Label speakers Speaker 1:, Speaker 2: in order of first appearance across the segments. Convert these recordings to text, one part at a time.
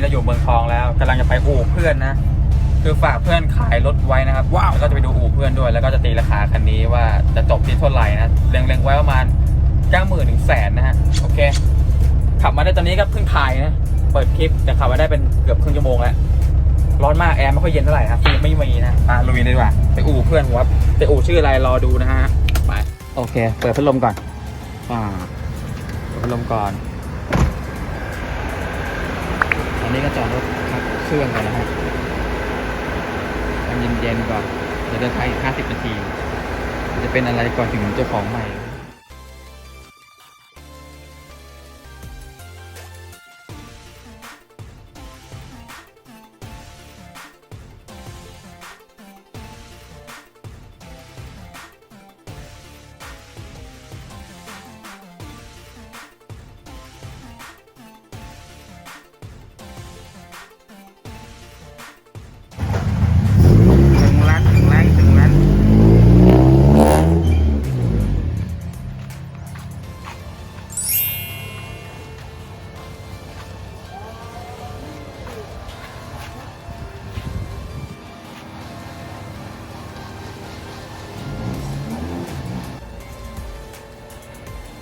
Speaker 1: นี้เราอยู่เมืองทองแล้วกำลังจะไปอู่เพื่อนนะ คือฝากเพื่อนขายรถไว้นะครับว้าวก็จะไปดูอู่เพื่อนด้วย แล้วก็จะตีราคาคันนี้ว่าจะจบที่เท่าไหร่นะเล็งๆไว้ประมาณเก้าหมื่นถึงแสนนะฮะโอเค ขับมาได้ตอนนี้ก็เพิ่งถ่ายนะเปิดคลิปแต่ขับมาได้เป็นเกือบครึ่งชั่วโมงแล้วร้อนมากแอร์ไม่ค่อยเย็นเท่าไหร่นะฟีลไม่มีนะมาลุยเลยดีกว่าไปอู่เพื่อนผมว่าไปอู่ชื่ออะไรรอดูนะฮะไปโอเค เปิดพัดลมก่อนอ่าเปิดพัดลมก่อน นนี้ก็จอดรถพักเครื่องก่อนนะฮะมันเย็นๆก่อนเดี๋ยวจะใช้อีก 50 นาที จะเป็นอะไรก่อนถึงเจ้าของใหม่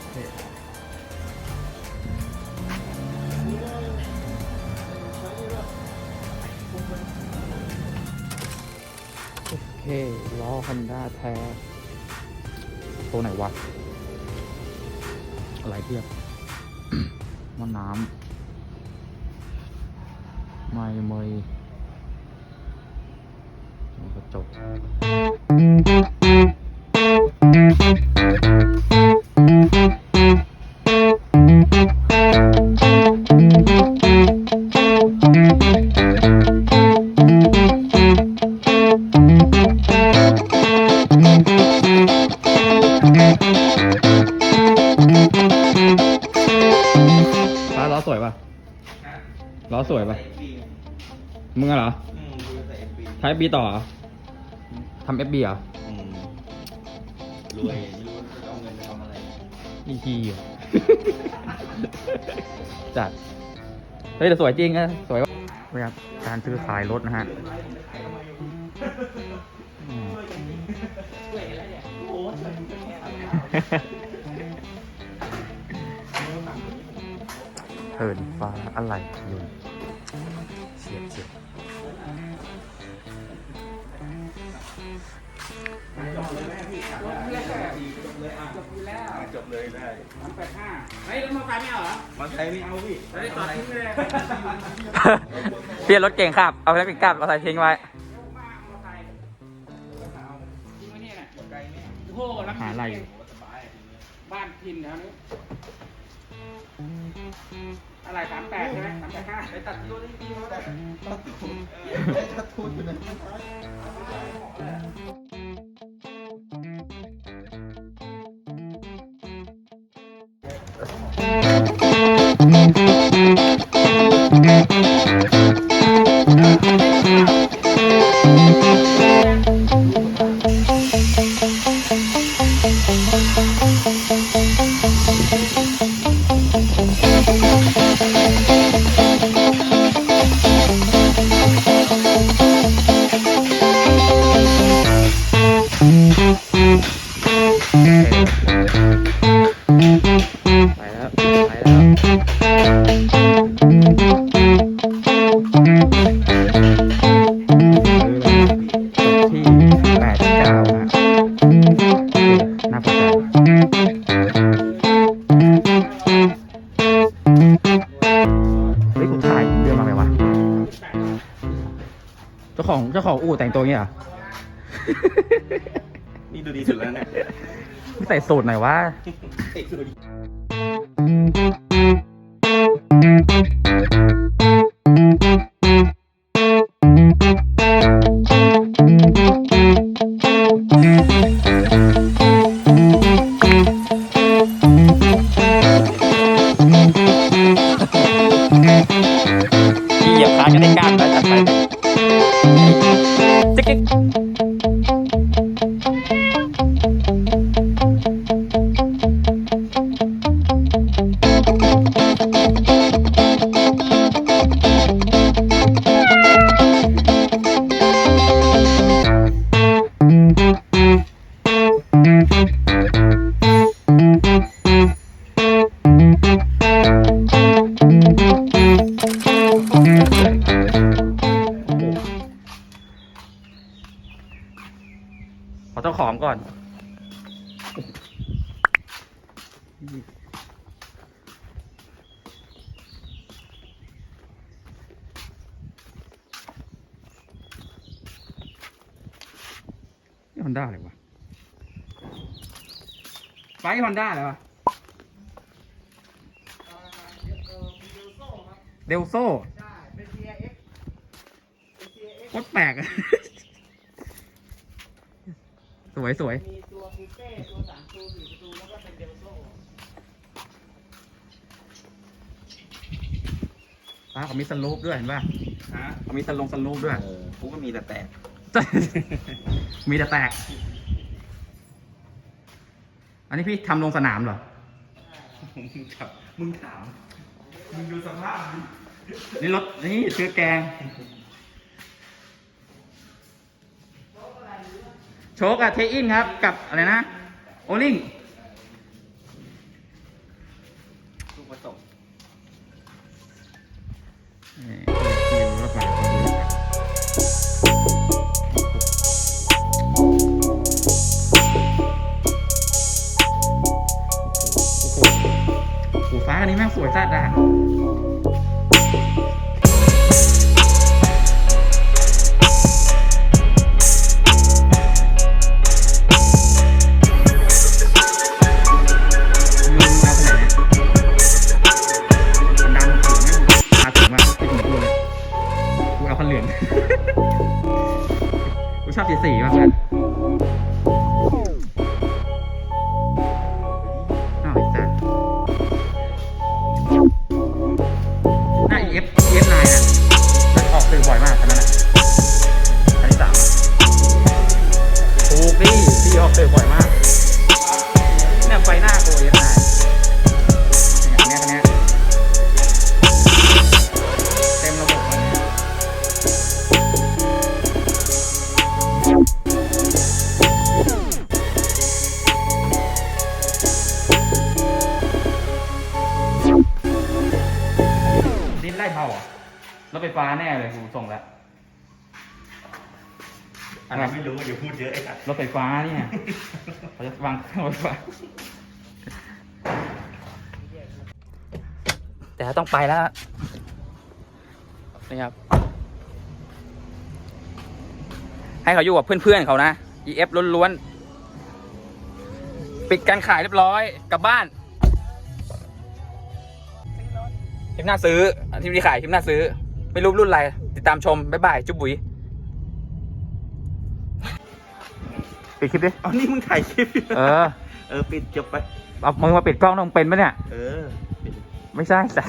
Speaker 1: โอเคล้อฮอนด้าแท้ ตัวไหนวะ อะไรเทียบมันน้ำ ไม่เมยกระจก ล้อสวยป่ะมึงอะเหรอใช้บีต่อเหรอทำเอฟบีเหรอ
Speaker 2: รวยไม่รู้จะเอาเงินไปทำอะไร
Speaker 1: อีทีอยู่ จัด เฮ้ยแต่สวยจริงนะสวยนะครับการซื้อขายรถนะฮะอืม เถินฟ้าอะไรยู่เสียบเสียบ
Speaker 2: จบเลยได้
Speaker 3: เฮ้ยรถมอเตอร์ไซค์ไม่เอาเหรอ
Speaker 2: มาใช้ไม่เอาพี่
Speaker 3: จะได้จอดทิ้งเลย
Speaker 1: เปลี่ยนรถเก่งครับ เอาไปเป็นกลับเอาใส่ทิ้งไว้
Speaker 3: มามอเตอร์ไซค์ทิ้งไว้หละไกลเนี่ยโอ้โหรับ
Speaker 1: หาอะไร
Speaker 3: บ้านพินแถวนี้ อะไรสามแปดใช่ไหมสามแปดห้าไปตัดตัวนี้ดีมาก
Speaker 2: ถ้าทุนอยู่ไหน
Speaker 1: ของเจ้าของอู่แต่งตัวอย่างเงี้ยเหรอ
Speaker 2: นี่ดูดีสุดแล้วเนี่ย
Speaker 1: ใส่สูตรหน่อยว่า
Speaker 2: ดูดี
Speaker 1: ที่เหยียบคานกันได้กล้ามแล้วจัดไป ก่อน นี่ฮอนด้าอะไรวะ
Speaker 3: ไฟฮอนด้าเหรอวะ
Speaker 1: เดลโซ่
Speaker 2: ใช่เป็น CRX เป็น CRX
Speaker 1: โคตรแปลกอะส วยสวย
Speaker 2: มีตัวคูเป้ตัวสามตัวสี่ประตูแล้วก็เป็นเดลโซ่
Speaker 1: ป้าเขามีสลูปด้วยเห็นป่ะ
Speaker 3: ฮะ
Speaker 1: เขามีสลงสลูปด้วย
Speaker 3: เออกูก็มีแต่แตก
Speaker 1: มีแต่แตก อันนี้พี่ทำลงสนามเหรอ
Speaker 3: มึงถามมึงถาม มึงดูสภาพดิ
Speaker 1: นี่รถนี่ซื้อแกง โชคอะเทอินครับ กับอะไรนะ โอลิง
Speaker 3: ลูกผสม
Speaker 1: นี่คิวแล้วไปโอ้โหโอ้โหฟ้าอันนี้แม่งสวยจัดอะ คันเหลือง กูชอบสีสีมากเลยอ้าวไอ้สัสหน้า EF EF 9นะมันออกสื่อบ่อยมากคันนั้นน ฟฟ้าแน่เลยกูส่งแล้ว
Speaker 3: อันนั้นไม่รู้อย่าพูดเยอะไอ้สัตว์
Speaker 1: รถไฟฟ้าเนี่ยเขาจะวางเครื่องรถไฟฟ้า แต่ต้องไปแล้วนี่ครับ ให้เขาอยู่กับเพื่อนๆเขานะ EF ล้วนๆ ปิดการขายเรียบร้อยกลับบ้านคลิปหน้าซื้ออันที่ที่ขายคลิปหน้าซื้อ ไม่รู้รุ่นอะไร ติดตามชม บ๊ายบาย จุ๊บบุ๋ยปิดคลิปดิ
Speaker 3: เอานี่มึงถ่ายคลิปอยู่
Speaker 1: เออ
Speaker 3: เออ ปิดจบไป
Speaker 1: เอามือมาปิดกล้องต้องเป็นปะเนี่ย
Speaker 3: เออปิด
Speaker 1: ไม่ใช่สัส